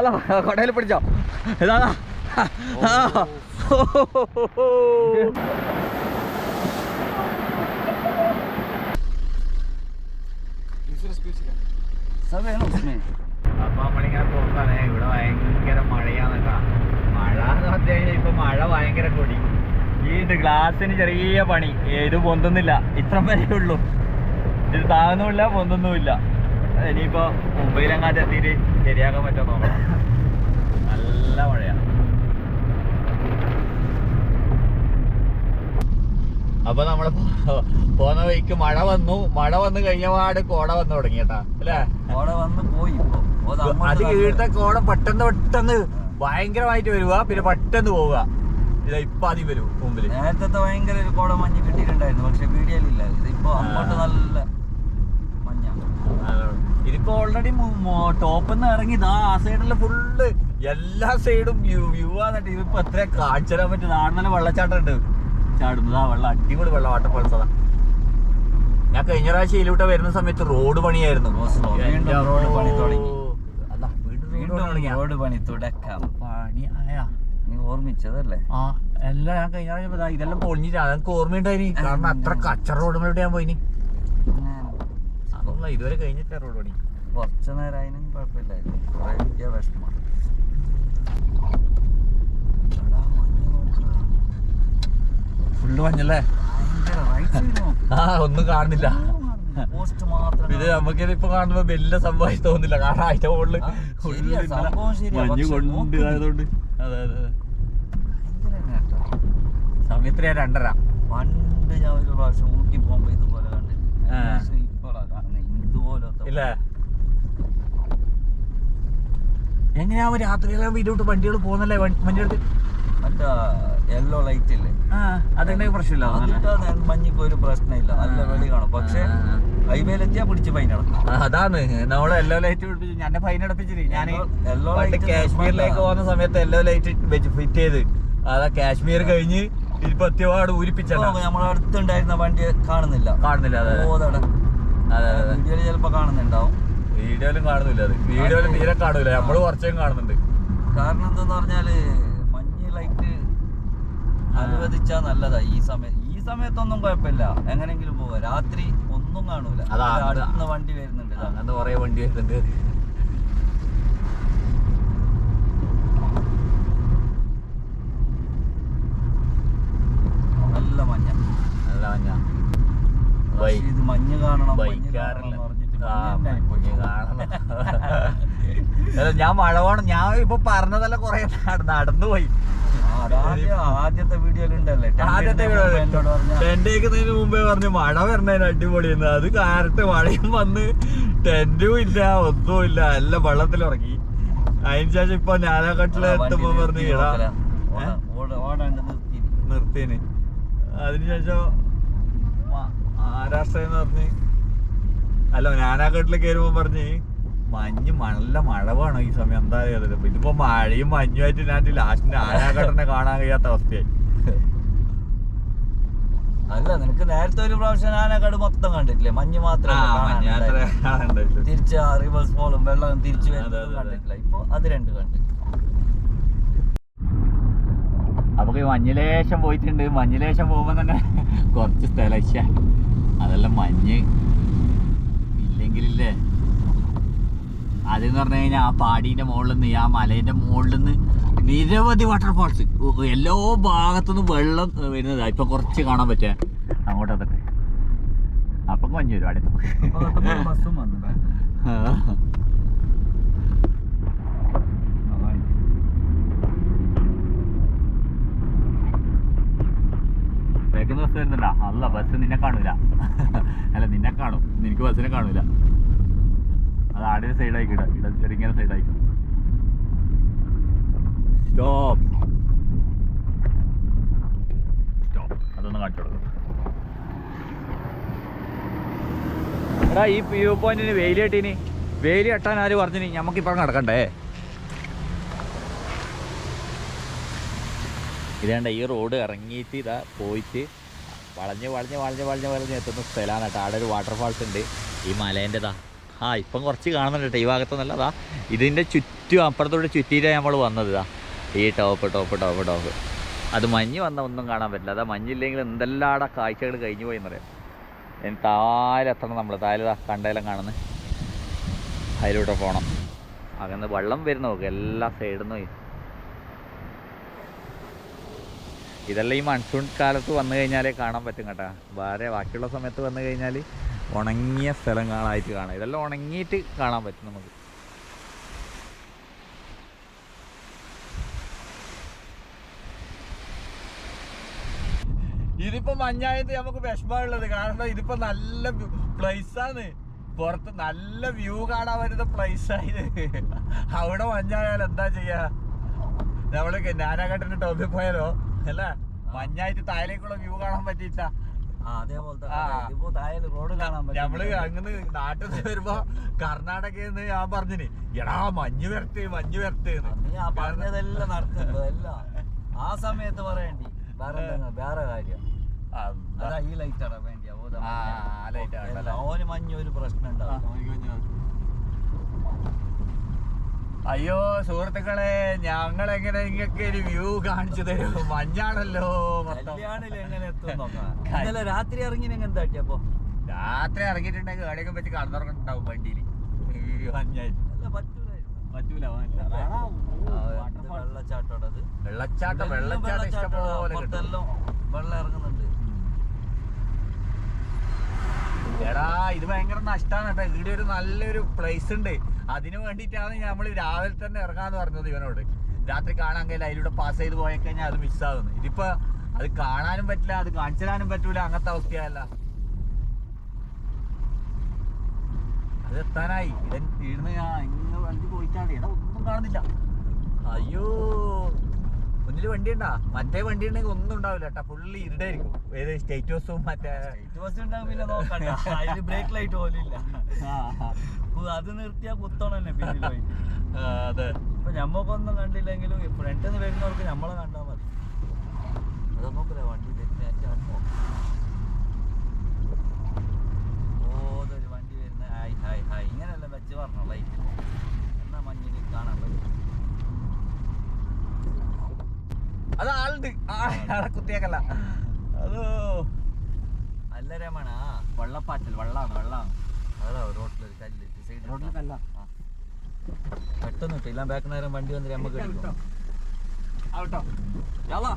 അതാ കൊടയിൽ പിടിച്ചോ ഇതാ सब है ना उसमें അപ്പൊ നമ്മളിങ്ങനെ പോക്കാണ് ഇവിടെ ഭയങ്കര മഴയാണ് കേട്ടാ മഴ എന്ന് പറഞ്ഞു കഴിഞ്ഞാൽ ഇപ്പൊ മഴ ഭയങ്കര കൊടി ഈ ഇത് ഗ്ലാസ്സിന് ചെറിയ പണി ഇത് പൊന്തുന്നില്ല ഇത്ര വരെ ഉള്ളൂ ഇത് താങ്ങുന്നുമില്ല പൊന്തുന്നുമില്ല ഇനിയിപ്പോ മുംബൈയിലെങ്ങാട്ട് എത്തിയിട്ട് ശരിയാക്കാൻ പറ്റുമോ നോക്കണം നല്ല മഴയാണ് അപ്പൊ നമ്മൾ പോന്ന വഴിക്ക് മഴ വന്നു. മഴ വന്നു കഴിഞ്ഞ പാട് കോട വന്നു തുടങ്ങി കേട്ടാ അല്ലേ? കോട വന്ന് പോയി അത് കീഴത്തെ കോട പെട്ടെന്ന് പെട്ടെന്ന് ഭയങ്കരമായിട്ട് വരുക പിന്നെ പെട്ടെന്ന് പോവുക. ഇതാ ഇപ്പൊ അതി വരും മുമ്പിൽ നേരത്തെ ഭയങ്കര ഒരു കോട മഞ്ഞ് കിട്ടിയിട്ടുണ്ടായിരുന്നു. പക്ഷെ വീഡിയോയിലില്ല ഇതിപ്പോ അങ്ങോട്ട് നല്ല ഓൾറെഡി ടോപ്പിൽ നിന്ന് ഇറങ്ങി ഇതാ ആ സൈഡിലെ ഫുള്ള് എല്ലാ സൈഡും വ്യൂ വ്യൂ ആന്നിട്ട് ഇതിപ്പോ എത്ര കാഴ്ച തരാൻ പറ്റും ആണെന്നല്ല വെള്ളച്ചാട്ടം ഉണ്ട്. ചാടുന്നത് ആ വെള്ളം അടിപൊളി വെള്ളം വാട്ടർഫോൾസ് അതാ. ഞാൻ കഴിഞ്ഞ പ്രാവശ്യം ഇതിലൂട്ട് വരുന്ന സമയത്ത് റോഡ് പണിയായിരുന്നു. റോഡ് പണി തുടങ്ങി. റോഡ് പണി? റോഡ് തുടക്കം. പണി ആയാ. നീ ഓർമ്മിച്ചതല്ലേ? ആ എല്ലാം ഞാൻ കഴിഞ്ഞ പ്രാവശ്യം ഇതാ ഇതെല്ലാം പൊളിഞ്ഞിട്ട് അതെനിക്ക് ഓർമ്മയുണ്ടായി കാരണം അത്ര കച്ചറ റോഡുകളുടെ ഞാൻ പോയിനി. അതൊന്നും ഇതുവരെ കഴിഞ്ഞിട്ടില്ല റോഡ് പണി. കുറച്ചു നേരം അതിനും കുഴപ്പമില്ലായിരുന്നു വലിയ നോക്ക്. ഫുള്ള് മഞ്ഞല്ലേ. ആ ഒന്നും കാണുന്നില്ല. ഇത് നമുക്ക് ഇപ്പൊ കാണുമ്പോ വലിയ സംഭവമായി തോന്നില്ല കാരണം അതിന്റെ മുകളിൽ. മഞ്ഞ് കൊണ്ട്. ആയതുകൊണ്ട് അതെ അതെ. സമയത്ത് ഞാൻ രണ്ടര. പണ്ട് ഞാൻ ഒരു പ്രാവശ്യം ഊട്ടി പോകുമ്പോ ഇതുപോലെ കണ്ടില്ല ആ. പക്ഷെ ഇപ്പോഴാ കാണുന്നത് ഇതുപോലത്തെ ഇല്ല എങ്ങനെയാ രാത്രിയിലാകുമ്പോ ഇതിലോട്ട് വണ്ടികൾ പോകുന്നല്ലേ വണ്ടിയെടുത്ത് മറ്റേ യെല്ലോ ലൈറ്റ് ഇല്ലേ അതുണ്ടെങ്കിൽ പ്രശ്നമില്ല? അതിട്ടാ മഞ്ഞിക്ക് ഒരു പ്രശ്നമില്ല. നല്ല വെളി കാണും. പക്ഷെ ഹൈവേയിലെത്തിയാ പിടിച്ച് ഫൈൻ അടക്കും അതാണ്. നമ്മൾ എല്ലോ ലൈറ്റ് പിടിപ്പിച്ചു ഞാൻ ഫൈൻ അടപ്പിച്ചിട്ട് ഞാൻ യെല്ലോ ലൈറ്റ് കാശ്മീരിലേക്ക് പോകുന്ന സമയത്ത് എല്ലോ ലൈറ്റ് വെച്ച് ഫിറ്റ് ചെയ്ത്. അതാ കാശ്മീർ കഴിഞ്ഞ് ഒറ്റപാട് ഊരിപ്പിച്ചാ നമ്മളെ അടുത്തുണ്ടായിരുന്ന വണ്ടി കാണുന്നില്ല. കാണുന്നില്ല അതെ അതെ. അതെ വീഡിയോയിൽ ചിലപ്പോ കാണുന്നുണ്ടാവും. വീഡിയോയിലും കാണുന്നില്ല അത്. വീഡിയോയിലും തീരെ കാണൂല നമ്മൾ കുറച്ചും കാണുന്നുണ്ട്. കാരണം എന്താന്ന് പറഞ്ഞാൽ മഞ്ഞ് ലൈറ്റ് അനുവദിച്ചാ നല്ലതാ ഈ സമയം ഈ സമയത്തൊന്നും കുഴപ്പമില്ല. എങ്ങനെങ്കിലും പോവാ. രാത്രി ഒന്നും കാണൂല. വണ്ടി വരുന്നുണ്ട്. അങ്ങനത്തെ കുറെ വണ്ടി വരുന്നുണ്ട് നല്ല മഞ്ഞ നല്ല മഞ്ഞ പക്ഷേ ഇത് മഞ്ഞ് കാണണം മഞ്ഞ് ബൈക്കാറില്ല കാണണം എന്ന് പറഞ്ഞിട്ട് ആ മഞ്ഞ് തന്നെ മഞ്ഞ് പോയി. കാണണം അല്ല, ഞാൻ ഇപ്പൊ പറഞ്ഞതല്ല കൊറേ നടന്നു പോയി. ആദ്യത്തെ ഉണ്ടല്ലേ? ആദ്യത്തെ എന്നോട് പറഞ്ഞ. ടെന്റ് വെക്കുന്നതിന് മുമ്പേ പറഞ്ഞു മഴ വരണേന് അടിപൊളിയെന്ന് അത് കാരട്ട് മഴയും വന്ന് ടെന്റും ഇല്ല ഒന്നും ഇല്ല. എല്ലാം വെള്ളത്തിൽ ഇറങ്ങി. അതിന് ശേഷം ഇപ്പൊ ഞാനാക്കട്ടിൽ എത്തുമ്പോ പറഞ്ഞു ഇടാ ഏ? ഓടാണ്ട് നിർത്തി. നിർത്തിയന്. അതിനുശേഷം മ- മഹാരാഷ്ട്രയിൽ നിന്ന് പറഞ്ഞ് അല്ല ഞാനാക്കട്ടിൽ കയറുമ്പോ പറഞ്ഞ് മഞ്ഞ് നല്ല മഴ വേണം ഈ സമയം? എന്താ അറിയാതെ ഇതിപ്പോ മഴയും മഞ്ഞുമായിട്ട് ഞാൻ ലാസ്റ്റിന് ആരാഘട്ടനെ കാണാൻ കഴിയാത്ത അവസ്ഥയായി. അല്ല നിനക്ക് നേരത്തെ ഒരു പ്രാവശ്യം ആനക്കാട് മൊത്തം കണ്ടിട്ടില്ലേ? മഞ്ഞ് മാത്രമേ കാണാനുണ്ടായിട്ടില്ല. തിരിച്ച് റിവേഴ്സ് ഫോളും വെള്ളം തിരിച്ചു. കണ്ടിട്ടില്ല. ഇപ്പൊ അത് രണ്ട് കണ്ട്. അപ്പൊ ഈ മഞ്ഞിലേശം പോയിട്ടുണ്ട്. മഞ്ഞിലേശം പോകുമ്പോ തന്നെ കുറച്ച് സ്ഥലം അതെല്ലാം മഞ്ഞ്. ഇല്ലെങ്കിലില്ലേ? അതെന്ന് പറഞ്ഞു കഴിഞ്ഞാൽ ആ പാടീന്റെ മുകളിൽ നിന്ന് ആ മലേന്റെ മുകളിൽ നിന്ന് നിരവധി വാട്ടർഫാൾസ് എല്ലാ ഭാഗത്തുനിന്നും വെള്ളം വരുന്നത്. ഇപ്പൊ കുറച്ച് കാണാൻ പറ്റുക അങ്ങോട്ട് അതൊക്കെ അപ്പൊ മഞ്ഞ് വരും അടുത്ത ബസ് വരുന്നില്ല അല്ല ബസ് നിന്നെ കാണൂല. അല്ല നിന്നെ കാണും. നിനക്ക് ബസ്സിനെ കാണൂല. അത് ആടെ സൈഡ് ആയിക്കിട ഇട ചെറുങ്ങനെ സൈഡ് ആയിക്കും സ്റ്റോപ്പ് സ്റ്റോപ്പ് അതൊന്ന് കാണിച്ചു കൊടുക്കും. എടാ ഈ വ്യൂ പോയിന്റിന് വെയിൽ കെട്ടീനി. വെയിൽ കെട്ടാൻ ആര് പറഞ്ഞിനി? നമുക്കിപ്പം നടക്കണ്ടേ? ഇതേണ്ട ഈ റോഡ് ഇറങ്ങിയിട്ട് ഇതാ പോയിട്ട് വളഞ്ഞ് വളഞ്ഞ് വളഞ്ഞ് വളഞ്ഞ് വളഞ്ഞ് എത്തുന്ന സ്ഥലമാണ് കേട്ടോ. അവിടെ ഒരു വാട്ടർഫാൾസ് ഉണ്ട്. ഈ മലേന്റെതാ. ആ ഇപ്പം കുറച്ച് കാണുന്നുണ്ട് കേട്ടോ. ഈ ഭാഗത്തൊന്നല്ല അതാ ഇതിന്റെ ചുറ്റും അപ്പുറത്തോട്ട് ചുറ്റിയിട്ടാണ് നമ്മൾ വന്നത് ഇതാ ഈ ടോപ്പ് ടോപ്പ് ടോപ്പ് ടോപ്പ്. അത് മഞ്ഞ് വന്നാൽ ഒന്നും കാണാൻ പറ്റില്ല. അതാ മഞ്ഞില്ലെങ്കിൽ എന്തെല്ലാം കാഴ്ചകൾ കഴിഞ്ഞു പോയി എന്നറിയാം. ഇനി താലെത്തണം നമ്മൾ താഴെ ദാ കണ്ടേലം കാണുന്നത് അതിലൂടെ പോകണം അങ്ങനെ വെള്ളം വരുന്ന നോക്ക് എല്ലാ സൈഡിൽ നിന്നും ഇതെല്ലാം ഈ മൺസൂൺ കാലത്ത് വന്നു കഴിഞ്ഞാലേ കാണാൻ പറ്റും കേട്ടോ. വേറെ ബാക്കിയുള്ള സമയത്ത് വന്നു കഴിഞ്ഞാൽ ഉണങ്ങിയ സ്ഥലങ്ങളായിട്ട് കാണാം. ഇതെല്ലാം ഉണങ്ങിയിട്ട് കാണാൻ പറ്റും നമുക്ക്. ഇതിപ്പോ മഞ്ഞായത് നമുക്ക് വിഷമമുള്ളത് കാരണം ഇതിപ്പോ നല്ല പ്ലേസ് ആണ്. പുറത്ത് നല്ല വ്യൂ കാണാൻ പറ്റുന്ന പ്ലേസ് ആയത് അവിടെ മഞ്ഞായാൽ എന്താ ചെയ്യാ? നമ്മൾ നാനാഘട്ടിന്റെ ടോപ്പിൽ പോയാലോ? അല്ല? മഞ്ഞായിട്ട് താഴേക്കുള്ള വ്യൂ കാണാൻ പറ്റിയിട്ട. നമ്മൾ അങ്ങനെ നാട്ടിൽ നിന്ന് വരുമ്പോ കർണാടകന്ന് ഞാൻ പറഞ്ഞിന് എടാ മഞ്ഞ് വരട്ടെ മഞ്ഞ് വരട്ടെ ഞാൻ ആ പറഞ്ഞതെല്ലാം എല്ലാം. ആ സമയത്ത് പറയണ്ടി വേറെ വേറെ കാര്യം. അതാ ഈ ലൈറ്റ് ആണ് വേണ്ടിയാ ഓന് മഞ്ഞ ഒരു പ്രശ്നം ഉണ്ടാവും അയ്യോ സുഹൃത്തുക്കളെ ഞങ്ങൾ എങ്ങനെ നിങ്ങൾക്ക് ഒരു വ്യൂ കാണിച്ചു തരും? മഞ്ഞാണല്ലോ ഇന്നലെ രാത്രി ഇറങ്ങി എന്താക്കിയപ്പോ രാത്രി ഇറങ്ങിയിട്ടുണ്ടെങ്കിൽ എവിടെയൊക്കെ പറ്റി കടന്നിറങ്ങുന്നുണ്ടാവും വണ്ടിയിൽ വെള്ളച്ചാട്ടം വെള്ളച്ചാട്ടം ഇഷ്ടംപോലെ കിട്ടും. പുറത്തെല്ലാം വെള്ളം ഇറങ്ങുന്നുണ്ട്. എടാ ഇത് ഭയങ്കര നഷ്ടമാണ് കേട്ടോ. ഇവിടെ ഒരു നല്ലൊരു പ്ലേസ് ഉണ്ട്. അതിന് വേണ്ടിയിട്ടാണ് നമ്മൾ രാവിലെ തന്നെ ഇറങ്ങാന്ന് പറഞ്ഞത് ഇവനോട്. രാത്രി കാണാൻ കഴിയില്ല അതിലൂടെ പാസ് ചെയ്ത് പോയി കഴിഞ്ഞാൽ അത് മിസ്സാകുന്നു ഇതിപ്പോ അത് കാണാനും പറ്റില്ല അത് കാണിച്ചു തരാനും പറ്റൂല അങ്ങനത്തെ അവസ്ഥയല്ല. അത് എത്താനായി. ഇതൻ ഇരുന്ന് ഇങ്ങനെ വണ്ടി പോയിട്ടാണ്. എടാ ഒന്നും കാണുന്നില്ല. അയ്യോ. മുന്നിൽ വണ്ടി ഉണ്ടാ മറ്റേ വണ്ടി ഉണ്ടെങ്കിൽ ഒന്നും ഉണ്ടാവില്ല കേട്ടാ. ഫുള്ളി ഇരുടായിരിക്കും. ഏത് സ്റ്റേറ്റ് ബസ്സും മറ്റേ സ്റ്റേറ്റ് ബസ് ഉണ്ടാവില്ല നോക്കണ്ട. ബ്രേക്ക് ലൈറ്റ് പോലും ഇല്ല. അത് നിർത്തിയാ കുത്തണം തന്നെ പിന്നിൽ പോയിട്ട് അതെ. ഇപ്പൊ ഞമ്മക്കൊന്നും കണ്ടില്ലെങ്കിലും ഫ്രണ്ടിൽ നിന്ന് വരുന്നവർക്ക് നമ്മളെ കണ്ടാൽ മതി. അത് നോക്കില്ല വണ്ടി അമ്മോ ഓതൊരു വണ്ടി വരുന്ന ഹായ് ഹായ് ഹായ്. ഇങ്ങനെയല്ല വെച്ച് പറഞ്ഞോ ലൈറ്റ് എന്നാ മഞ്ഞിൽ കാണാൻ പറ്റും. അത് ആളുണ്ട്. ആളെ കുത്തിയേക്കല്ല. അതോ. അല്ല രമണ. വെള്ളപ്പാറ്റൽ വെള്ളാണ് വെള്ളാണ് അതാ റോട്ടിലൊരു കല്ല്. സൈഡ് റോഡിൽ കല്ലാ? പെട്ടെന്ന് കിട്ടും ഇല്ല ബാക്ക് നേരം വണ്ടി വന്നിട്ട് നമുക്ക് എടുക്കും ആവട്ടോ യാളാ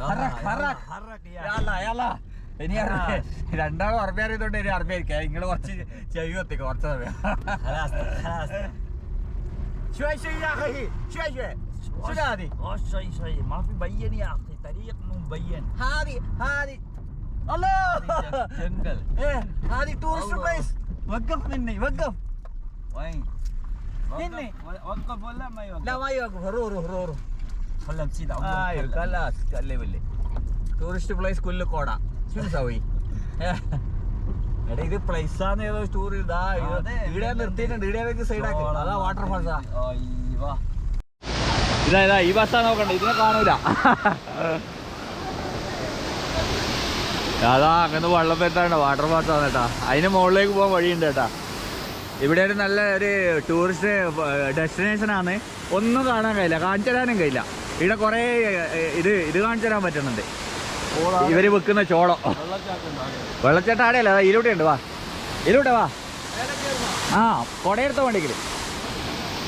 ഹറക്ക്, ഹറക്ക്. ഹറക്ക് യാ. യാളാ, യാളാ. ഇനി അറബി- രണ്ടാളും അറബി അറിയതുകൊണ്ട് ഇനി അറബി ആയിരിക്കാം നിങ്ങള് കുറച്ച് ചെവി ഒത്തിക്ക് കുറച്ച് സമയം خلاص خلاص شوي شوي يا اخي شوي شوي شنو هذه؟ اوه شوي شوي ما في بين يا اخي طريق مو مبين هذه هذه الله جنجل ايه هذه تورست الله. بليس وقف مني وقف وين هني. وقف- وقف ولا ما يوقف لا ما يوقف روح روح روح روح خلنا نسيد ايوه خلاص خلي بالله ടൂറിസ്റ്റ് പ്ലേസ് കുല്ല് കോട സോയി എടാ ഇത് പ്ലേസ് ആണ് ഏതോ ടൂർ ഇതാ ഇത് അതെ, ഇവിടെ നിർത്തിയിട്ടുണ്ട് ഇവിടെ സൈഡ് ആക്കി അതാ വാട്ടർഫാൾസാ ايوه ഇതാ ഇതാ ഈ ബസ്സാ നോക്കണ്ട ഇതിനെ കാണൂല അതാ അങ്ങനെ വെള്ളം പെട്ടാണ് വാട്ടർ ഫാൾസ് ആണ് കേട്ടാ. അതിന് മുകളിലേക്ക് പോകാൻ വഴിയുണ്ട് കേട്ടാ. ഇവിടെ ഒരു നല്ല ഒരു ടൂറിസ്റ്റ് ഡെസ്റ്റിനേഷൻ ആണ്. ഒന്നും കാണാൻ കഴിയില്ല. കാണിച്ചു തരാനും കഴിയില്ല. ഇവിടെ കുറേ ഇത് ഇത് കാണിച്ചു തരാൻ പറ്റുന്നുണ്ട് ഇവർ വെക്കുന്ന ചോളം. വെള്ളച്ചാട്ടം ആടെയല്ല അതാ ഇതിലൂടെ ഉണ്ട് വാ. ഇതിലൂടെ വാ. ആ കുടയെടുത്ത വണ്ടിക്കിൽ.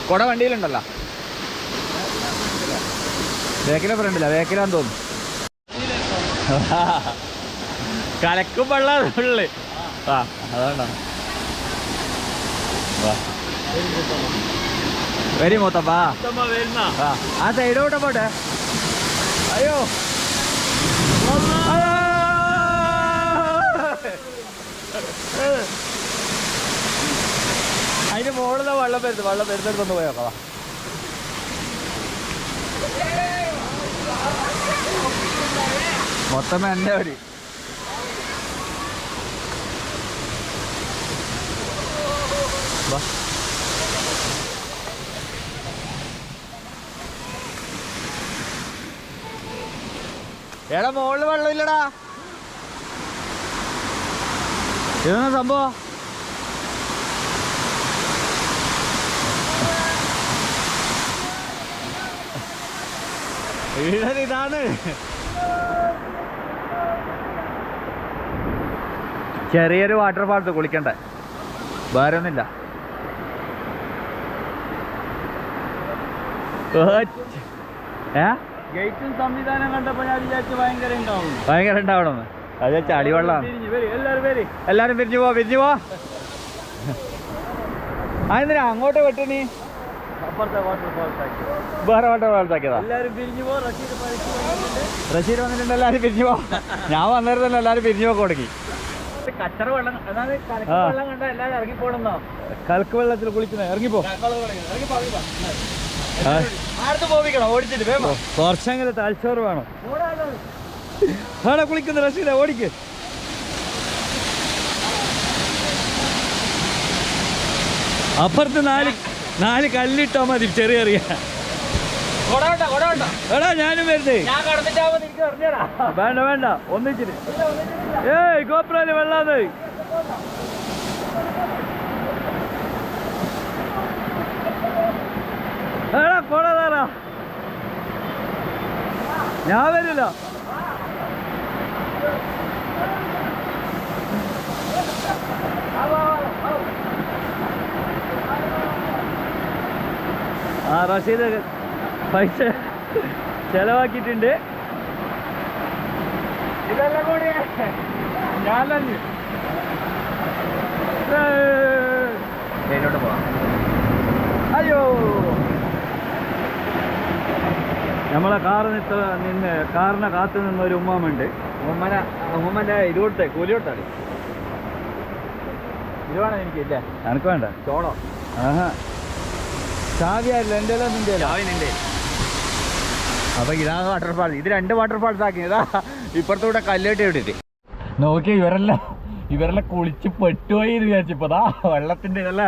കൊട വണ്ടിയിലുണ്ടല്ലോ. ബേക്കിലെ ഫ്രണ്ടില്ല ബേക്കിലാന്ന് തോന്നുന്നു. കലക്കും വെള്ളം ഉള്ളു. ആ അതാണ്ടോ വരി മൂത്തപ്പാ ആ സൈഡോട്ട് പോട്ടെ. അയ്യോ. അതിന് മുകളിലെ വെള്ളം വരുന്നത് വെള്ളം വരുന്നിടത്തൊന്ന് പോയോക്കാം മൊത്തം എന്റെ വരി. വാ. എടാ മുകളിൽ വെള്ളമില്ലടാ. ഇതെന്നാ സംഭവം? ഇതാണ്? ചെറിയൊരു വാട്ടർഫാൾസ് കുളിക്കണ്ടേ? വേറെ ഒന്നുമില്ല. ഗേറ്റും സംവിധാനം കണ്ടപ്പോ ഞാൻ വിചാരിച്ചു ഭയങ്കര ഉണ്ടാവും ഭയങ്കര ഉണ്ടാവണമെന്ന് അത് ചളിവെള്ളമാണ് എല്ലാരും പേര് എല്ലാരും പിരിഞ്ഞു പോവാ പിരിഞ്ഞു പോവാ അതെന്തിനാ അങ്ങോട്ട് വെട്ടു നീ? അപ്പുറത്തെ വാട്ടർഫോൾസ് ആക്കി. വേറെ പോ റഷീദ് പണിക്ക് വന്നിട്ടുണ്ട്. എല്ലാരും പിരിഞ്ഞു പോവാ ഞാൻ വന്നിരുന്നല്ലോ എല്ലാരും പിരിഞ്ഞു പോ കൊടുക്കി കച്ചറ വെള്ളം കലക്ക് വെള്ളത്തിൽ കുളിക്കുന്ന ഇറങ്ങിപ്പോ. ആർത്ത് കുറച്ചെങ്കിലും തലച്ചോറ് വേണം. ആടെ കുളിക്കുന്ന റഷീദ ഓടിക്ക്. അപ്പുറത്ത് നാല് നാല് കല്ലിട്ടാ മതി ചെറിയ ചെറിയ. എടാ ഞാനും വരുന്നേ. വേണ്ട വേണ്ട ഒന്നിച്ചിട്ട്. ഏയ് ഗോപ്രാൽ വെള്ളാന്ന്. എടാ കൊട ഞാൻ വരില്ല. ആ റഷീദ് പൈസ ചെലവാക്കിയിട്ടുണ്ട്. ഇതെല്ലാം കൂടി ഞാൻ തന്നെ. ഇതിലോട്ട് പോവാം അയ്യോ. നമ്മളെ കാറ് നിത്ത നിന്ന് കാറിനെ കാത്തു നിന്ന ഒരു ഉമ്മാമുണ്ട്. ഉമ്മന ഉമ്മന്റെ ഇത് കൂലിയോട്ടാണ് കൂലി കൊടുത്താടി ഇത് വേണം എനിക്ക്? ഇല്ലേ? എനക്ക് വേണ്ട. ചോളോ ആഹാ. ചാവിയായില്ല എന്റെ നിന്റെ ചാവിനുണ്ട് അപ്പൊ ഇതാണ് വാട്ടർഫാൾസ് ഇത് രണ്ട് വാട്ടർഫാൾസ് ആക്കി. ഇതാ ഇപ്പുറത്തൂടെ കല്ലേട്ട് ഇട്ടിട്ട്. നോക്കിയ ഇവരെല്ലാം ഇവരെല്ലാം കുളിച്ച് പെട്ടുപോയി എന്ന് വിചാരിച്ചപ്പോ അതാ വെള്ളത്തിന്റെ ഇതല്ല?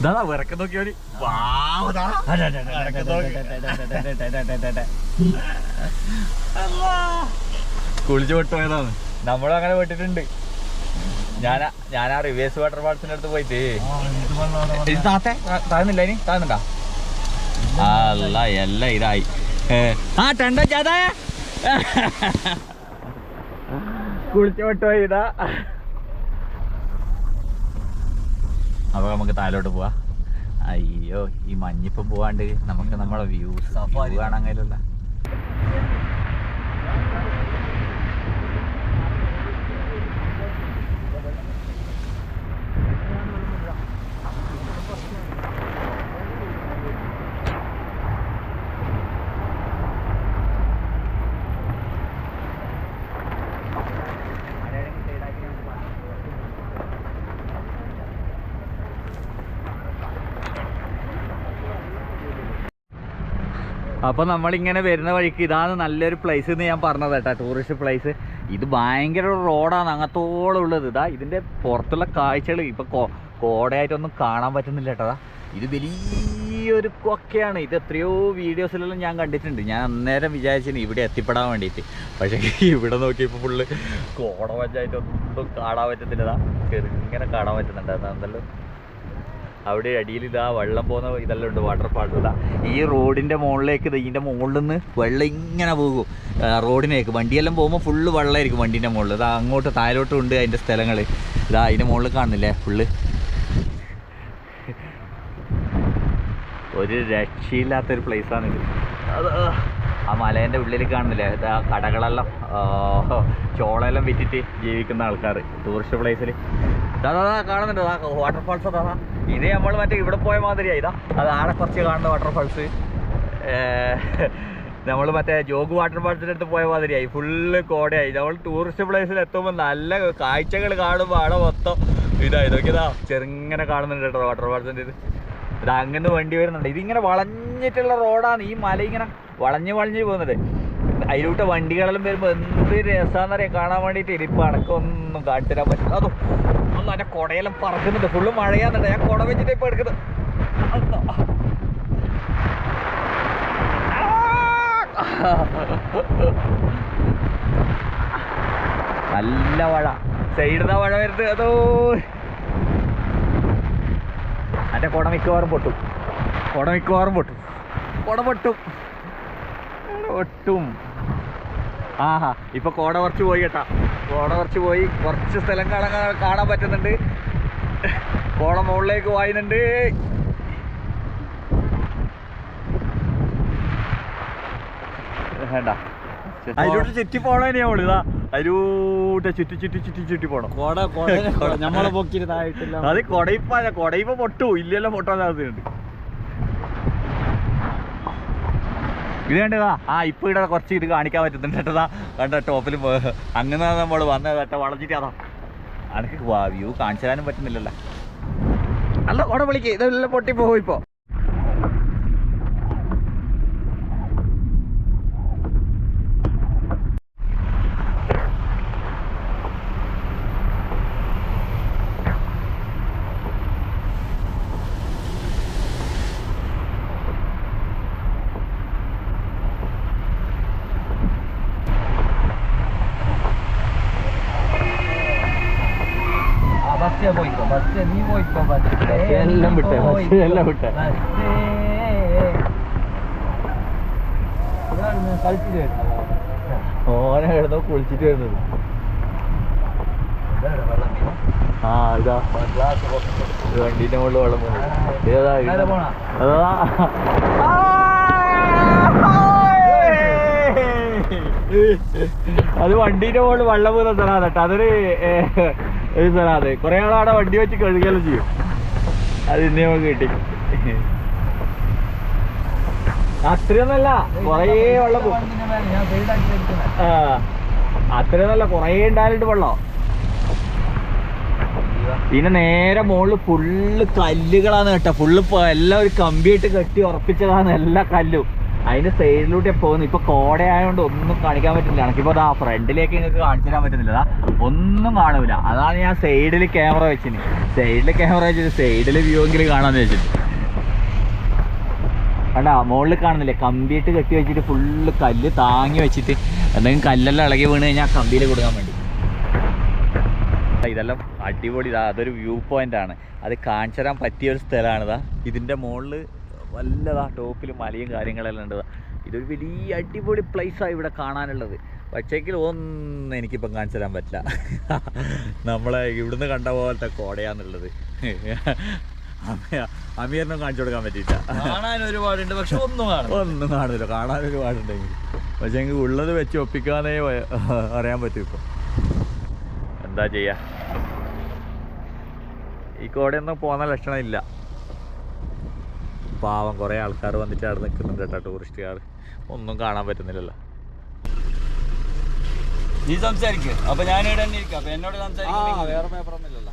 ഇതാ വിറക്കം നോക്കിയോടി കുളിച്ചു പെട്ടുപോയതാണ്. നമ്മളും അങ്ങനെ പെട്ടിട്ടുണ്ട്. ഞാനാ ഞാൻ ആ റിവേഴ്സ് വാട്ടർഫാൾസിന്റെ അടുത്ത് പോയിട്ട്. ഇത് താത്തെ താഴ്ന്നില്ല ഇനി? താഴ്ന്നുണ്ടാ? അല്ല എല്ലാം ഇതായി. ആ ടണ്ട ചാതാ കുളിച്ചു വിട്ടോ ഇതാ. അപ്പൊ നമുക്ക് താഴോട്ട് പോവാ. അയ്യോ ഈ മഞ്ഞിപ്പം പോവാണ്ട് നമുക്ക് നമ്മളെ വ്യൂസ്. കാണാൻ കഴിയില്ല അപ്പൊ നമ്മളിങ്ങനെ വരുന്ന വഴിക്ക് ഇതാണ് നല്ലൊരു പ്ലേസ് എന്ന് ഞാൻ പറഞ്ഞത് കേട്ടോ ടൂറിസ്റ്റ് പ്ലേസ് ഇത് ഭയങ്കര റോഡാണ് അങ്ങത്തോളം ഉള്ളത്. ഇതാ ഇതിന്റെ പുറത്തുള്ള കാഴ്ചകൾ. ഇപ്പൊ കോ- കോടയായിട്ടൊന്നും കാണാൻ പറ്റുന്നില്ല കേട്ടോ ഇത്. വലിയൊരു കൊക്കയാണ്. ഇത് എത്രയോ വീഡിയോസിലെല്ലാം ഞാൻ കണ്ടിട്ടുണ്ട്. ഞാൻ അന്നേരം വിചാരിച്ചിന് ഇവിടെ എത്തിപ്പെടാൻ വേണ്ടിയിട്ട്. പക്ഷേ ഇവിടെ നോക്കിയപ്പോൾ ഫുള്ള് കോട പഞ്ചായത്തൊന്നും കാണാൻ പറ്റുന്നില്ല ദാ. ചെറുങ്ങനെ കാണാൻ പറ്റുന്നുണ്ട്. അതെന്തല്ലോ അവിടെ അടിയിൽ ഇതാ വെള്ളം പോകുന്ന ഇതെല്ലാം ഉണ്ട് വാട്ടർഫാൾ ഇതാ ഈ റോഡിന്റെ മുകളിലേക്ക് ഇതിന്റെ മുകളിൽ നിന്ന് വെള്ളം ഇങ്ങനെ പോകും. റോഡിനേക്ക്. വണ്ടിയെല്ലാം പോകുമ്പോൾ ഫുള്ള് വെള്ളമായിരിക്കും വണ്ടീന്റെ മുകളിൽ. ഇതാ അങ്ങോട്ട് താഴോട്ടും ഉണ്ട് അതിന്റെ സ്ഥലങ്ങൾ ഇതാ അതിന്റെ മുകളിൽ കാണുന്നില്ലേ ഫുള്ള് ഒരു രക്ഷയില്ലാത്തൊരു പ്ലേസാണിത് അത് ആ മലേന്റെ ഉള്ളിൽ കാണുന്നില്ലേ? ആ കടകളെല്ലാം ചോളയെല്ലാം വിറ്റിട്ട് ജീവിക്കുന്ന ആൾക്കാർ ടൂറിസ്റ്റ് പ്ലേസിൽ ദാദാ കാണുന്നുണ്ട്. വാട്ടർഫാൾസ് ദാദാ. ഇത് നമ്മൾ മറ്റേ ഇവിടെ പോയ മാതിരിയാ. ഇതാ അത് ആടെ കുറച്ച് കാണുന്ന വാട്ടർഫാൾസ് നമ്മൾ മറ്റേ ജോഗ് വാട്ടർഫാൾസിന്റെ അടുത്ത് പോയ മാതിരിയായി. ഫുള്ള് കോടയായി. നമ്മൾ ടൂറിസ്റ്റ് പ്ലേസിൽ എത്തുമ്പോൾ നല്ല കാഴ്ചകൾ കാണുമ്പോൾ ആടെ മൊത്തം ഇതായി. നോക്കിയതാ ചെറുങ്ങനെ കാണുന്നുണ്ട് കേട്ടോ വാട്ടർഫാൾസിന്റെ ഇത്. ഇത് അങ്ങനെ വണ്ടി വരുന്നുണ്ട്. ഇതിങ്ങനെ വളഞ്ഞിട്ടുള്ള റോഡാണ് ഈ മല ഇങ്ങനെ വളഞ്ഞ് വളഞ്ഞ് പോകുന്നത്. അതിലൂട്ട് വണ്ടികളെല്ലാം വരുമ്പോൾ എന്ത് രസമാണെന്നറിയാം കാണാൻ വേണ്ടിയിട്ട് ഇരിപ്പം അടക്കമൊന്നും കാണിച്ചു തരാൻ പറ്റില്ല. അതോ ഒന്ന് എന്റെ കുടയെല്ലാം പറക്കുന്നുണ്ട്. ഫുള്ള് മഴയാന്നുണ്ട്. ഞാൻ കൊട വെച്ചിട്ട് ഇപ്പം എടുക്കുന്നത്. നല്ല മഴ. സൈഡിന്ന മഴ വരുന്നത് അതോ? എന്റെ കുട മിക്കവാറും പൊട്ടും. കുട മിക്കവാറും പൊട്ടും. കുട പൊട്ടും. പൊട്ടും. ആഹാ ഇപ്പൊ കോട കുറച്ച് പോയി കേട്ടാ. കോട കുറച്ച് പോയി. കുറച്ച് സ്ഥലം കാണാൻ കാണാൻ പറ്റുന്നുണ്ട്. കോട മുകളിലേക്ക് വായുന്നുണ്ട്. വേണ്ട. അതിലൂടെ ചുറ്റി പോണേനെയാ അവൾ. ഇതാ അതിലൂടെ ചുറ്റി ചുറ്റി ചുറ്റി ചുറ്റി പോണം. കോട കോട. നമ്മളെ പൊക്കിരുന്നായിട്ടില്ല അത് കൊടയിപ്പ കൊടയിപ്പ പൊട്ടു. ഇല്ലല്ലോ പൊട്ടാൻ സാധ്യതയുണ്ട്. ഇത് കണ്ടതാ? ആ ഇപ്പൊ ഇവിടെ കുറച്ച് ഇത് കാണിക്കാൻ പറ്റുന്നുണ്ട് കേട്ടതാ കണ്ട ടോപ്പിൽ അങ്ങനെ നമ്മൾ വന്നത് കേട്ടോ? വളഞ്ഞിട്ട് അതാ. അനക്ക് വ്യൂ കാണിച്ചു തരാനും പറ്റുന്നില്ലല്ലോ. അല്ല ഓടെ വിളിക്ക്. ഇതെല്ലാം പൊട്ടി പോകും ഇപ്പൊ ബസ് പോയിക്കോ ബസ് നീ പോയിക്കോ ബസ് ബസ് എല്ലാം വിട്ടേ, ബസ് എല്ലാം വിട്ട. ഓനെ കിടന്നോ കുളിച്ചിട്ട് വരുന്നത്. ആ ഇതാ. വണ്ടീന്റെ മുകളിൽ വെള്ളം പോകുന്നത് ഏതാ? അതാ. അത് വണ്ടീന്റെ മുകളിൽ വെള്ളം പോകുന്ന സ്ഥലമാണ് കേട്ടോ. അതൊരു ഏ, കൊറേ സ്ഥലമാണ്. കുറെ ആളവിടെ വണ്ടി വെച്ച് കഴുകിയാലും ചെയ്യും. അത് ഇന്നെ നമുക്ക് കിട്ടി. അത്രയൊന്നല്ല കൊറേ വെള്ളം ആ, അത്രയൊന്നല്ല കൊറേ ഉണ്ടായിട്ട് വെള്ളം. പിന്നെ നേരെ മുകളിൽ ഫുള്ള് കല്ലുകളാണ് കേട്ടോ. ഫുള്ള് എല്ലാം ഒരു കമ്പിയിട്ട് കെട്ടി ഉറപ്പിച്ചതാണ് എല്ലാ കല്ലും. അതിന്റെ സൈഡിലൂടെ പോകുന്നു. ഇപ്പൊ കോടയായോണ്ട് ഒന്നും കാണിക്കാൻ പറ്റില്ല എനിക്കിപ്പോ ആ ഫ്രണ്ടിലേക്ക് നിങ്ങൾക്ക് കാണിച്ചു തരാൻ പറ്റുന്നില്ല. ഒന്നും കാണൂല. അതാണ് ഞാൻ സൈഡിൽ ക്യാമറ വെച്ചിന് സൈഡിൽ ക്യാമറ വെച്ചിട്ട് സൈഡിൽ വ്യൂ എങ്കിലും കാണാന്ന് വെച്ചിട്ട്. കണ്ടാ? മുകളിൽ കാണുന്നില്ലേ? കമ്പിയിട്ട് കെട്ടി വെച്ചിട്ട് ഫുള്ള് കല്ല് താങ്ങി വെച്ചിട്ട് എന്തെങ്കിലും കല്ലെല്ലാം ഇളകി വീണ് കഴിഞ്ഞാൽ കമ്പിയിൽ കൊടുക്കാൻ വേണ്ടി. ഇതെല്ലാം അടിപൊളി. അതൊരു വ്യൂ പോയിന്റ് ആണ്. അത് കാണിച്ചു തരാൻ പറ്റിയ ഒരു സ്ഥലമാണിതാ ഇതിന്റെ മുകളിൽ വല്ലതാ ടോപ്പിൽ മലയും കാര്യങ്ങളെല്ലാം ഉണ്ട്. ഇതൊരു വലിയ അടിപൊളി പ്ലേസാണ് ഇവിടെ കാണാനുള്ളത്. പക്ഷേങ്കിൽ ഒന്നും എനിക്കിപ്പം കാണിച്ചു തരാൻ പറ്റില്ല. നമ്മളെ ഇവിടുന്ന് കണ്ട പോലത്തെ കോടയാന്നുള്ളത്. അമീ- അമീറിനും കാണിച്ചു കൊടുക്കാൻ പറ്റിയില്ല. കാണാൻ ഒരുപാടുണ്ട് പക്ഷെ ഒന്നും കാണും ഒന്നും കാണില്ല കാണാൻ ഒരുപാടുണ്ടെങ്കിൽ. പക്ഷെ എങ്കിൽ ഉള്ളത് വെച്ച് ഒപ്പിക്കാനേ അറിയാൻ പറ്റും ഇപ്പം. എന്താ ചെയ്യാ? ഈ കോടയൊന്നും പോകുന്ന ലക്ഷണം ഇല്ല. പാവം കുറേ ആൾക്കാർ വന്നിട്ട് അവിടെ നിൽക്കുന്നുണ്ട് കേട്ടോ ടൂറിസ്റ്റുകാർ ഒന്നും കാണാൻ പറ്റുന്നില്ലല്ലോ. നീ സംസാരിക്കുക അപ്പൊ ഞാൻ ഇവിടെ തന്നെ ഇരിക്കാം. അപ്പൊ എന്നോട് സംസാരിക്കാം വേറെ പേപ്പറൊന്നുമില്ലല്ലോ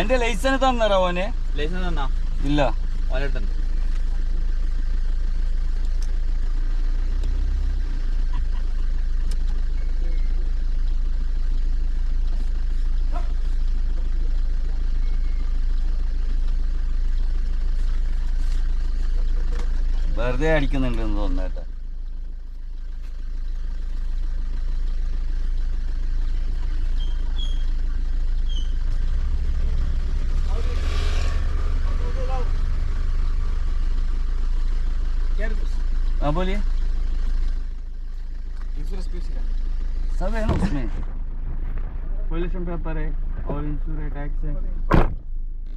എന്റെ ലൈസൻസ് തന്നോ ഓനെ ലൈസൻസ് തന്നാ? ഇല്ല. ഓലെടുത്തുണ്ട് വെറുതെ അടിക്കുന്നുണ്ടെന്ന് തോന്നുന്നു കേട്ടോ हाँ बोलिए सब है ना उसमें पोल्यूशन पेपर है और इंश्योरेंस टैक्स है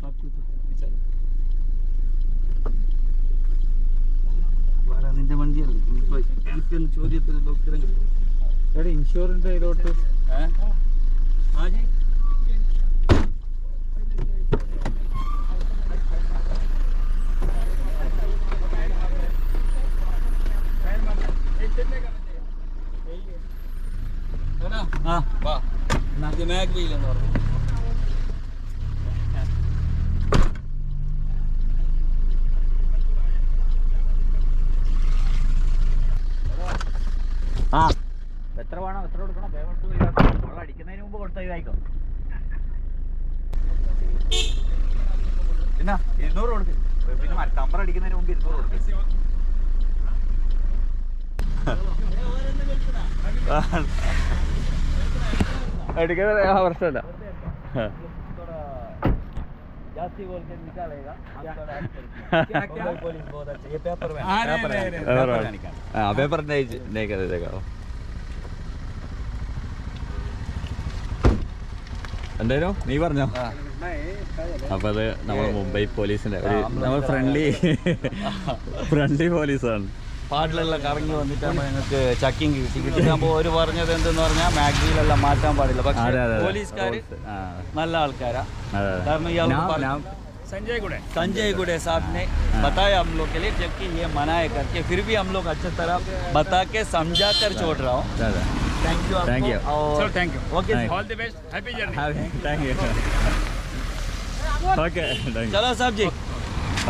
सब कुछ है। വേറെ നിന്റെ വണ്ടിയല്ലേ? ഇനിയിപ്പോ എനിക്കൊന്ന് ചോദ്യത്തിന് ഡോക്ടറെ കിട്ടും എടാ ഇൻഷുറൻസ് ഇതിലോട്ട് ഏഹ് ആ വാ. ഇത് മേഖലയിലെന്ന് പറഞ്ഞു ആ എത്ര വേണം എത്ര കൊടുക്കണം വേഗം കൊടുത്ത് ഒഴിവാക്കാം. വെള്ളം അടിക്കുന്നതിന് മുമ്പ് കൊടുത്ത ഇതായിക്കോ പിന്നെ ഇരുന്നൂറ് കൊടുക്ക് പിന്നെ മറ്റമ്പർ അടിക്കുന്നതിന് മുമ്പ് ഇരുന്നൂറ് കൊടുക്ക് എടുക്കുന്ന പ്രശ്നമില്ല रास्ते बोल के निकालेगा आपका बैग क्या क्या पुलिस बहुत अच्छा ये पेपर में ആ പേപ്പറിന്റെ ഇതേക്കാവോ എന്തായാലും നീ പറഞ്ഞോ അപ്പൊ അത് നമ്മൾ മുംബൈ പോലീസിന്റെ ഒരു നമ്മൾ ഫ്രണ്ട്ലി ഫ്രണ്ട്ലി പോലീസാണ് പാട്ടിലെല്ലാം കറങ്ങി വന്നിട്ടാകുമ്പോൾ ഞങ്ങൾക്ക് ചക്കിങ് കിട്ടി കിട്ടിയാകുമ്പോൾ ഒരു പറഞ്ഞത് എന്തെന്ന് പറഞ്ഞാൽ മാഗ്നിയിലെല്ലാം മാറ്റാൻ പാടില്ല അതെ പക്ഷേ അതെ അതെ പോലീസുകാർ ആ, നല്ല ആൾക്കാരാ അതെ, അതെ. കാരണം ഇയാൾ ഞാൻ- പറഞ്ഞു- ഞാൻ- संजय गुड़े साहब ने बताया हम लोग के लिए जबकि ये मना है करके फिर भी हम लोग अच्छी तरह बता के समझा कर छोड़ रहा हूँ അതെ, അതെ. Thank you Thank you. और thank you okay Thank you. All the best. Happy journey. Thank you okay thank you चलो साहब जी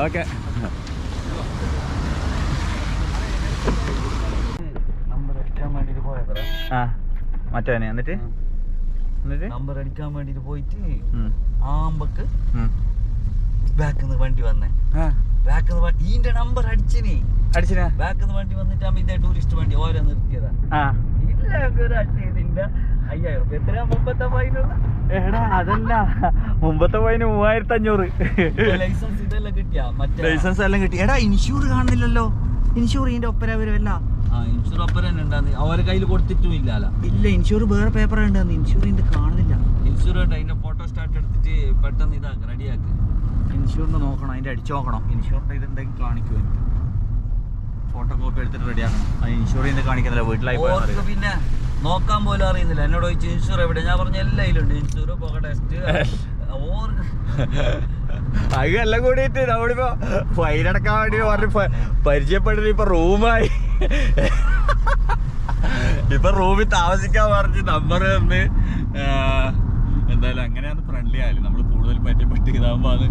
ഓക്കെ ആ മറ്റവനെ. എന്നിട്ട്? എന്നിട്ട്? നമ്പർ അടിക്കാൻ വേണ്ടിട്ട് പോയിട്ട്. ആമ്പക്ക്. വണ്ടി വന്നേ. വണ്ടി ഈന്റെ നമ്പർ അടിച്ചിനി. അടിച്ചിനാ? ബാക്കിന്ന് വണ്ടി വന്നിട്ട് ഇതേ ടൂറിസ്റ്റ് വണ്ടി ഓരോ നിർത്തിയതാ. ഇല്ല ഒരു അയ്യായിരം റുപ്യ മുമ്പത്തെ എടാ അതല്ല. മുമ്പത്തെ പോയിന് മൂവായിരത്തി അഞ്ഞൂറ് ലൈസൻസ് ഇതെല്ലാം കിട്ടിയാ? മറ്റേ ലൈസൻസ് എല്ലാം കിട്ടി. എടാ ഇൻഷൂർ കാണുന്നില്ലല്ലോ. ഇൻഷൂർ ഇതിന്റെ ഒപ്പര വരുമല്ല ഇൻഷുർ തന്നെ അവരെ കയ്യിൽ കൊടുത്തിട്ടും ഇല്ലല്ല ഇല്ല ഇൻഷുർ വേറെ പേപ്പർ ഇൻഷൂർ കാണുന്നില്ല. ഇൻഷുർ ഉണ്ട് അതിന്റെ ഫോട്ടോ സ്റ്റാർട്ട് എടുത്തിട്ട് പെട്ടെന്ന് ഇൻഷൂറിന് നോക്കണം അതിന്റെ അടിച്ചു നോക്കണം. ഇൻഷൂറിന്റെ ഇതെന്തെങ്കിലും കാണിക്കുമോ ഫോട്ടോ കോപ്പി എടുത്തിട്ട് റെഡിയാക്കണം അത് ഇൻഷൂർ ചെയ്യുന്നത് കാണിക്കുന്നില്ല വീട്ടിലായി പോയാൽ പിന്നെ നോക്കാൻ പോലും അറിയുന്നില്ല. എന്നോട് ചോദിച്ചു ഇൻഷുർ എവിടെ? ഞാൻ പറഞ്ഞ എല്ലാം ഇതിലുണ്ട് ഇൻഷുർ പുക ടെസ്റ്റ് ഓർക്ക് അത് എല്ലാം കൂടിയിട്ട് നമ്മളിപ്പോ ഫൈനടക്കാൻ വേണ്ടി പറഞ്ഞ് പരിചയപ്പെടുന്ന ഇപ്പൊ റൂമായി ഇപ്പൊ റൂമിൽ താമസിക്കാൻ പറഞ്ഞ് നമ്പർ തന്ന്. എന്തായാലും അങ്ങനെയാണ് ഫ്രണ്ട്ലി ആയാലും നമ്മൾ കൂടുതൽ പറ്റി ഇതാകുമ്പോ അത്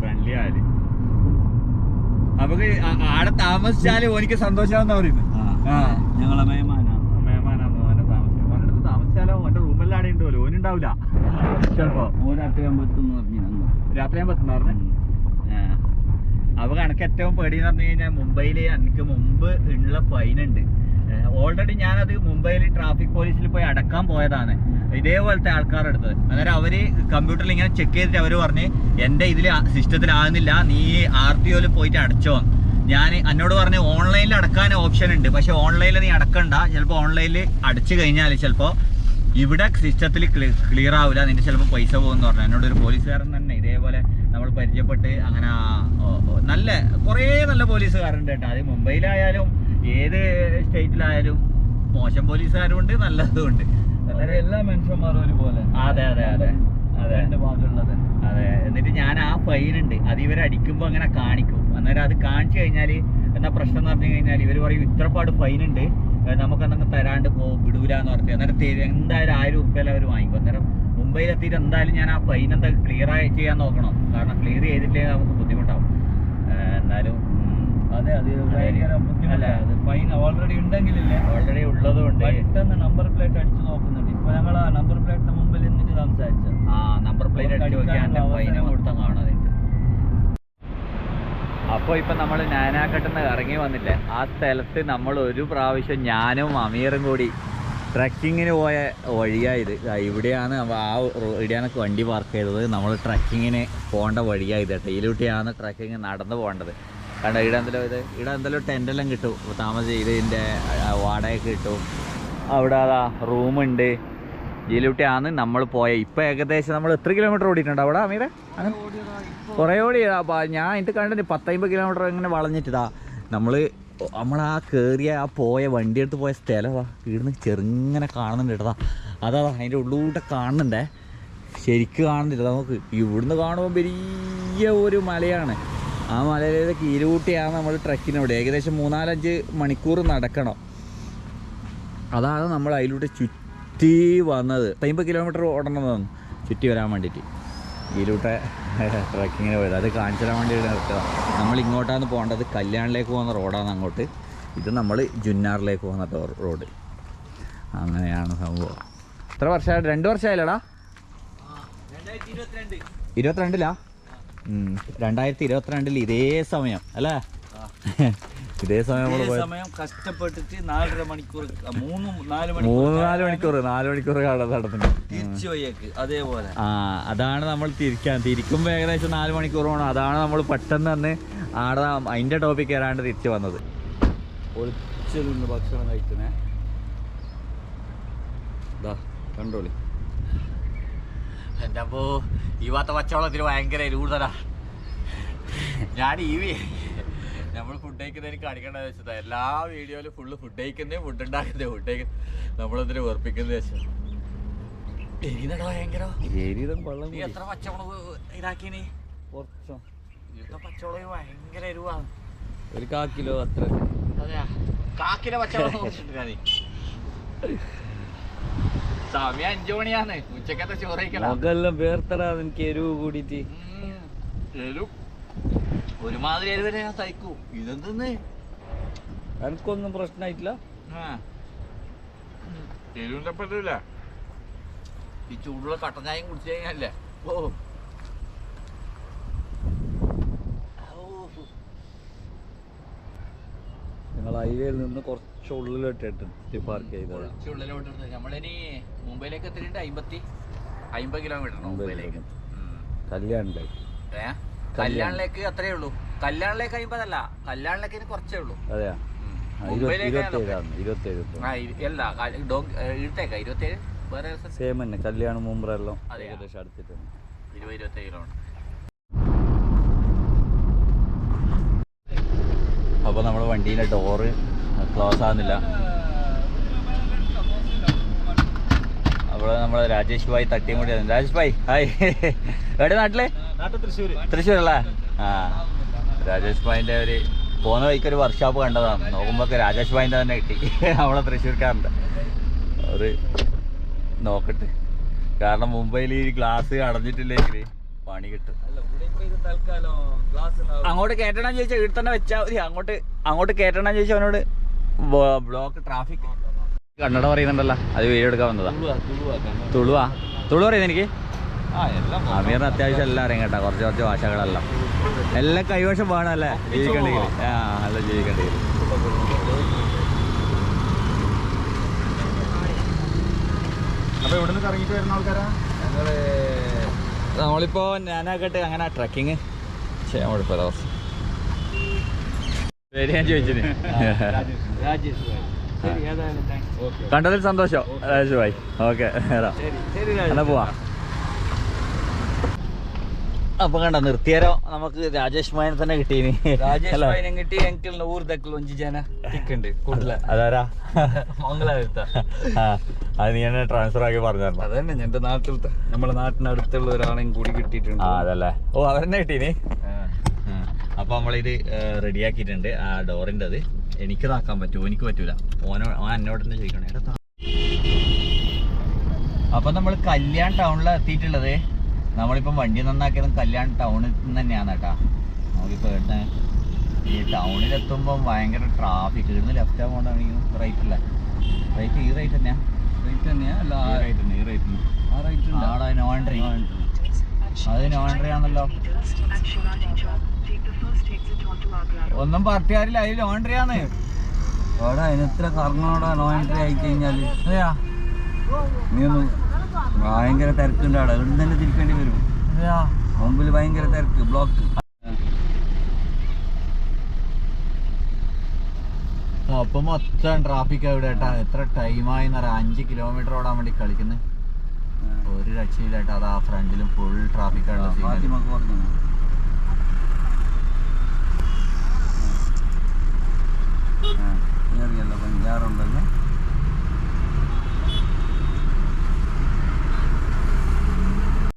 ഫ്രണ്ട്ലി ആയാലും നമുക്ക് ആടെ താമസിച്ചാലും എനിക്ക് സന്തോഷമാണെന്ന് പറയുന്നത്. ഞങ്ങളെ മേമാനാണ് മേമാനാന്ന് മോനെ താമസം അവന്റെ താമസിച്ചാലോ? അവന്റെ റൂമെല്ലാം ആടെ ഉണ്ടല്ലോ. ഓനുണ്ടാവില്ല ചിലപ്പോ ഒരാട്ടയാകുമ്പോൾ എത്തുന്നു പറഞ്ഞു രാത്രി ഞാൻ പറ്റുന്നാർന്ന് അപ്പൊ കണക്ക് ഏറ്റവും പേടി എന്ന് പറഞ്ഞു കഴിഞ്ഞാൽ മുംബൈയിൽ എനിക്ക് മുമ്പ് ഉള്ള ഫൈൻ ഉണ്ട്. ഓൾറെഡി ഞാനത് മുംബൈയിൽ ട്രാഫിക് പോലീസിൽ പോയി അടക്കാൻ പോയതാണ്. ഇതേപോലത്തെ ആൾക്കാരുടെ അടുത്ത്. അന്നേരം അവർ കമ്പ്യൂട്ടറിൽ ഇങ്ങനെ ചെക്ക് ചെയ്തിട്ട് അവർ പറഞ്ഞ് എന്റെ ഇതിൽ സിസ്റ്റത്തിൽ ആകുന്നില്ല. നീ ആർ ടി ഒയിൽ പോയിട്ട് അടച്ചോ. ഞാൻ എന്നോട് പറഞ്ഞ് ഓൺലൈനിൽ അടക്കാൻ ഓപ്ഷൻ ഉണ്ട്. പക്ഷെ ഓൺലൈനിൽ നീ അടക്കണ്ട. ചിലപ്പോൾ ഓൺലൈനിൽ അടച്ചു കഴിഞ്ഞാൽ ചിലപ്പോൾ ഇവിടെ സിസ്റ്റത്തിൽ ക്ലിയർ ആവില്ല നിന്റെ ചിലപ്പോൾ പൈസ പോകുമെന്ന് പറഞ്ഞു. എന്നോട് ഒരു പോലീസുകാരൻ തന്നെ നമ്മൾ പരിചയപ്പെട്ട് അങ്ങനെ നല്ല കുറേ നല്ല പോലീസുകാരുണ്ട് കേട്ടോ. അത് മുംബൈയിലായാലും ഏത് സ്റ്റേറ്റിലായാലും മോശം പോലീസുകാരും ഉണ്ട് നല്ലതും ഉണ്ട് എല്ലാ മനുഷ്യന്മാരും ഒരുപോലെ. അതെ അതെ അതെ. അതെ. അതെ. എന്നിട്ട് ഞാൻ ആ ഫൈൻ ഉണ്ട് അത് ഇവർ അടിക്കുമ്പോൾ അങ്ങനെ കാണിക്കും. അന്നേരം അത് കാണിച്ചു കഴിഞ്ഞാൽ എന്നാ പ്രശ്നം എന്ന് പറഞ്ഞു കഴിഞ്ഞാൽ ഇവർ പറയും ഇത്രപാട് ഫൈൻ ഉണ്ട് ഏഹ് നമുക്ക് എന്തെങ്കിലും തരാണ്ട് പോകും വിടൂല എന്ന് പറഞ്ഞു അന്നേരം തരും എന്തായാലും ആയിരം ഉറുപ്പ്യല്ല അവർ വാങ്ങിക്കും. അന്നേരം മുംബൈയിൽ എത്തിയിട്ട് എന്തായാലും ഞാൻ ആ ഫൈൻ എന്താ ക്ലിയർ ആയി ചെയ്യാൻ നോക്കണം. കാരണം ക്ലിയർ ചെയ്തിട്ടില്ലെങ്കിൽ നമുക്ക് ബുദ്ധിമുട്ടാവും. എന്നാലും അതെ അത് ഭയങ്കര ബുദ്ധിമുട്ടല്ല അത് ഫൈൻ ഓൾറെഡി ഉണ്ടെങ്കിലില്ലേ? ഓൾറെഡി ഉള്ളതുകൊണ്ട് പെട്ടെന്ന് നമ്പർ പ്ലേറ്റ് അടിച്ചു നോക്കുന്നുണ്ട്. ഇപ്പൊ ഞങ്ങൾ ആ നമ്പർ പ്ലേറ്റിന് മുമ്പിൽ നിന്നിട്ട് സംസാരിച്ചത്. ആ നമ്പർ പ്ലേറ്റ് അടിച്ച് നോക്കിയാൽ പൈന കൊടുത്താൽ മൊത്തം കാണാം അതിന്റെ അപ്പോൾ ഇപ്പം നമ്മൾ നാനാക്കട്ടുന്ന ഇറങ്ങി വന്നില്ലേ? ആ സ്ഥലത്ത് നമ്മൾ ഒരു പ്രാവശ്യം ഞാനും അമീറും കൂടി ട്രക്കിങ്ങിന് പോയ വഴിയായത് ഇവിടെയാണ് ആ ഇവിടെയാണ് വണ്ടി പാർക്ക് ചെയ്തത്. നമ്മൾ ട്രക്കിങ്ങിന് പോകേണ്ട വഴിയായത് കേട്ടോ. ഇതിലൂട്ടിയാണ് ട്രക്കിങ് നടന്നു പോകേണ്ടത്. കാരണം ഇവിടെ എന്തെങ്കിലും ഇത്? ഇവിടെ എന്തെങ്കിലും ടെന്റെല്ലാം കിട്ടും. താമസം ഇതിന്റെ വാടക കിട്ടും. അവിടെ അതാ റൂമുണ്ട്. ഇതിലൂട്ടിയാണ് നമ്മൾ പോയ ഇപ്പം ഏകദേശം നമ്മൾ എത്ര കിലോമീറ്റർ ഓടിയിട്ടുണ്ട് അവിടെ അമീര അങ്ങനെ കുറേ ഓടി ഞാൻ ഇത് കണ്ടിട്ട് പത്തമ്പത് കിലോമീറ്റർ ഇങ്ങനെ വളഞ്ഞിട്ടാ നമ്മൾ ആ കയറിയ ആ പോയ വണ്ടി എടുത്ത് പോയ സ്ഥലമാ ഇവിടുന്ന് ചെറുങ്ങനെ കാണുന്നുണ്ട് കേട്ടോ അതാ അതിന്റെ ഉള്ളിലൂടെ കാണുന്നുണ്ടേ. ശരിക്ക് കാണുന്നില്ല നമുക്ക്. ഇവിടുന്ന് കാണുമ്പോൾ വലിയ ഒരു മലയാണ്. ആ മലയിലെ കീഴൂട്ടിയാണ് നമ്മൾ ട്രക്കിനോട് ഏകദേശം മൂന്നാലഞ്ച് മണിക്കൂർ നടക്കണം. അതാണ് നമ്മൾ അതിലൂടെ ചുറ്റി വന്നത്. അമ്പത് കിലോമീറ്റർ ഓടണം ഓടണമെന്ന് ചുറ്റി വരാൻ വേണ്ടിയിട്ട്. ഇതിലൂടെ ട്രക്കിങ്ങിന് പോയത്. അത് കാണിച്ചു തരാൻ വേണ്ടി നിർത്തുക നമ്മൾ ഇങ്ങോട്ടാണ് പോകേണ്ടത്. കല്യാണിലേക്ക് പോകുന്ന റോഡാണ് അങ്ങോട്ട്. ഇത് നമ്മൾ ജുന്നാറിലേക്ക് പോകുന്ന റോഡ്. അങ്ങനെയാണ് സംഭവം. എത്ര വർഷമായിട്ട് രണ്ട് വർഷമായില്ലടാ? ഇരുപത്തിരണ്ടിലാ. രണ്ടായിരത്തി ഇരുപത്തിരണ്ടിൽ ഇതേ സമയം അല്ലേ? ഇതേ സമയം നമ്മൾ പോയത് സമയം കഷ്ടപ്പെട്ടിട്ട് നാലര മണിക്കൂർ ആ, മൂന്ന് നാല് മൂന്ന് നാല് മണിക്കൂർ നാല് മണിക്കൂർ നടത്തുന്നു തിരിച്ചു പോയേക്ക് അതേപോലെ. ആ അതാണ് നമ്മൾ തിരിക്കാൻ തിരിക്കുമ്പോൾ ഏകദേശം നാല് മണിക്കൂർ വേണം അതാണ് നമ്മൾ പെട്ടെന്ന് തന്നെ ആടെ അതിന്റെ ടോപ്പിക് കയറാണ്ട് തിരിച്ചു വന്നത്. ഒളിച്ചു നിന്ന് ഭക്ഷണം കഴിക്കണേ ദാ കണ്ടോളി. എന്റെ അപ്പോ ഈ ഭാഗത്തെ പച്ചവെള്ളത്തിന് ഭയങ്കര കൂടുതലാ. ഞാൻ ഈ നമ്മൾ ഫുഡ് കഴിക്കുന്നതിന് കാണിക്കേണ്ടത് വെച്ചതാ എല്ലാ വീഡിയോയിലും ഫുള്ള് ഫുഡ് കഴിക്കുന്നേ ഫുഡ് ഉണ്ടാക്കുന്നേ ഫുഡ് കഴിക്കുന്നത് നമ്മളതിന് വെറുപ്പിക്കുന്നത് വെച്ചാൽ എരിതടോ ഭയങ്കര. നീ എത്ര പച്ചമുളക് ഇതാക്കിനി കുറച്ചോ. പച്ചമുളക്? ഭയങ്കര എരിവാണ് ഒരു കാ കിലോ അത്ര. അതെയാ. കാക്കിലെ പച്ചമുളക് സമയം അഞ്ചു മണിയാണ്. ഉച്ചക്കത്തെ ചോറ് കഴിക്കല മുഖെല്ലാം വേർത്തടാ എനിക്ക് എരിവ് കൂടിയിട്ട്. എരു ഒരുമാതിരി എരിവരെ ഞാൻ സഹിക്കൂ? ഇതെന്തെന്ന്? എനിക്കൊന്നും പ്രശ്നമായിട്ടില്ല എരിവിന്റെ പറ്റില്ല ഈ ചൂടുള്ള കട്ടൻ ചായയും കുടിച്ചു കഴിഞ്ഞാലേ ഓ. ഹൈവേയിൽ നിന്ന് കുറച്ച് ഉള്ളിലോട്ട് പാർക്ക് കുറച്ചുള്ളിലോട്ട് നമ്മളിനി മുംബൈയിലേക്ക് എത്തിയിട്ടുണ്ട് അമ്പത്തി അമ്പത് കിലോമീറ്റർ മുംബൈയിലേക്ക്. കല്യാണില്ലേ ഏ? കല്യാണിലേക്ക് അത്രേ ഉള്ളൂ. കല്യാണിലേക്ക് അമ്പതല്ല കല്യാണിലേക്ക് ഇനി കുറച്ചേ ഉള്ളൂ. അതെയാ? അല്ല ക- ഡോങ് ഇഴുത്തേക്ക ഇരുപത്തേഴ് വേറെ സെയിം തന്നെ കല്യാണം? ഏകദേശം അടുത്തിട്ടുണ്ട് ഇരുപത് ഇരുപത്തേഴ് കിലോമീറ്റർ അപ്പോൾ നമ്മുടെ വണ്ടീന്റെ ഡോറ് ക്ലോസ് ആവുന്നില്ല. അപ്പോൾ നമ്മൾ രാജേഷ് ഭായ് തട്ടിയും കൂടി രാജേഷ് ഭായ് ഹായ് എവിടെ നാട്ടിൽ? തൃശ്ശൂർ തൃശ്ശൂരല്ലേ? ആ. രാജേഷ് ഭായിന്റെ ഒരു പോകുന്ന വഴിക്ക് ഒരു വർക്ക്ഷോപ്പ് കണ്ടതാണ്. നോക്കുമ്പോ രാജേഷ് ഭായിന്റെ തന്നെ കിട്ടി. നമ്മളെ തൃശ്ശൂർക്കാരന്റെ. ഒരു നോക്കട്ടെ. കാരണം മുംബൈയിൽ ഈ ഗ്ലാസ് അടഞ്ഞിട്ടില്ലെങ്കിൽ പണി കിട്ടും. അങ്ങോട്ട് കയറ്റണം ചോദിച്ചാൽ ഇവിടെ തന്നെ വെച്ചാൽ മതി. അങ്ങോട്ട് അങ്ങോട്ട് കയറ്റണം ചോദിച്ചാൽ അവനോട് ബ്ലോക്ക് ട്രാഫിക് കണ്ണട പറയുന്നുണ്ടല്ലോ. അത് വീഡിയോ എടുക്കാൻ വന്നതാ. തുളുവാ തുളു പറയുന്നത് എനിക്ക്? അമീറിന് അത്യാവശ്യം എല്ലാം അറിയാം കേട്ടോ. കുറച്ച് കുറച്ച് ഭാഷകളെല്ലാം. എല്ലാം കൈവശം വേണമല്ലേ? ജീവിക്കണ്ടെങ്കിൽ. ആ നല്ല ജീവിക്കണ്ടെങ്കിൽ. അപ്പൊ ഇവിടെ നിന്ന് കറങ്ങിട്ട് വരുന്ന ആൾക്കാരാ? ഞങ്ങൾ നമ്മളിപ്പോ ഞാനാക്കട്ടെ അങ്ങനെ ട്രക്കിങ് ചെയ്യാൻ കുഴപ്പമില്ല കുറച്ച് പേര് ഞാൻ ചോദിച്ചിന്. കണ്ടതിൽ സന്തോഷം. രാജേഷ് ഭായി. ഓക്കെ ശരി ശരി എന്നാ പോവാ? അപ്പൊ കണ്ട നിർത്തിയാരോ നമുക്ക് രാജേഷ് മായനെ തന്നെ കിട്ടീനി. രാജേഷ് മായനെ കിട്ടി എങ്കിൽ ഊർദക്കിൽ ഒഞ്ചി ജന ടിക്കുണ്ട് കൂടുതല. അതാരാ? മംഗളാപുരത്ത ആ, അത് നീ എന്നെ ട്രാൻസ്ഫർ ആക്കി പറഞ്ഞു അതന്നെ എന്റെ നാട്ടിലത്തെ നമ്മളെ നാട്ടിനടുത്തുള്ള ഒരാളെയും കൂടി കിട്ടിയിട്ടുണ്ട്. അതല്ലേ. ഓ അവരെന്നെ കിട്ടീന്. അപ്പൊ നമ്മളിത് റെഡിയാക്കിയിട്ടുണ്ട്. ആ ഡോറിന്റെ അത്. എനിക്ക് താക്കാൻ പറ്റുമോ എനിക്ക് പറ്റൂല. ഓനോ ഓൻ എന്നോട് തന്നെ ചോദിക്കണേ. അപ്പൊ നമ്മൾ കല്യാൺ ടൗണിലാണ് എത്തിയിട്ടുള്ളത്. നമ്മളിപ്പം വണ്ടി നന്നാക്കിയതും കല്യാൺ ടൗണിൽ നിന്ന് തന്നെയാണ് കേട്ടാ. നമുക്കിപ്പോ ഇവിടുന്ന് ഈ ടൗണിലെത്തുമ്പോൾ ഭയങ്കര ട്രാഫിക് ഇവിടുന്ന് ലെഫ്റ്റ് പോകണമെങ്കിൽ റൈറ്റ് അല്ല? റൈറ്റ് ഈ റൈറ്റ് തന്നെയാ? റൈറ്റ് തന്നെയാ? അല്ല ഈ റൈറ്റ് തന്നെ ഈ റൈറ്റ് ആ റൈറ്റ് ആടാ നോ അത് നോൺ എൻട്രി ആണല്ലോ. ഒന്നും പറഞ്ഞാരില്ല അതിൽ നോൺ എൻട്രി ആണ്. അവിടെ അതിന് എത്ര കറങ്ങണോടാ നോൺ എൻട്രി ആയി കഴിഞ്ഞാൽ അതെയാ? നീ ഒന്ന് ഭയങ്കര തിരക്കുണ്ട് അവിടെ. നിന്ന് തന്നെ തിരിക്കേണ്ടി വരും. മുമ്പിൽ ഭയങ്കര തിരക്ക്. ബ്ലോക്ക് അപ്പൊ മൊത്തം ട്രാഫിക് അവിടെ ഏട്ടാ എത്ര ടൈമായിന്നറിയാം അഞ്ച് കിലോമീറ്റർ ഓടാൻ വേണ്ടി കളിക്കുന്നത് ഒരു രക്ഷയിലായിട്ട് അതാ ഫ്രണ്ടിലും ഫുൾ ട്രാഫിക് ആണ് പഞ്ചാറുണ്ടല്ലേ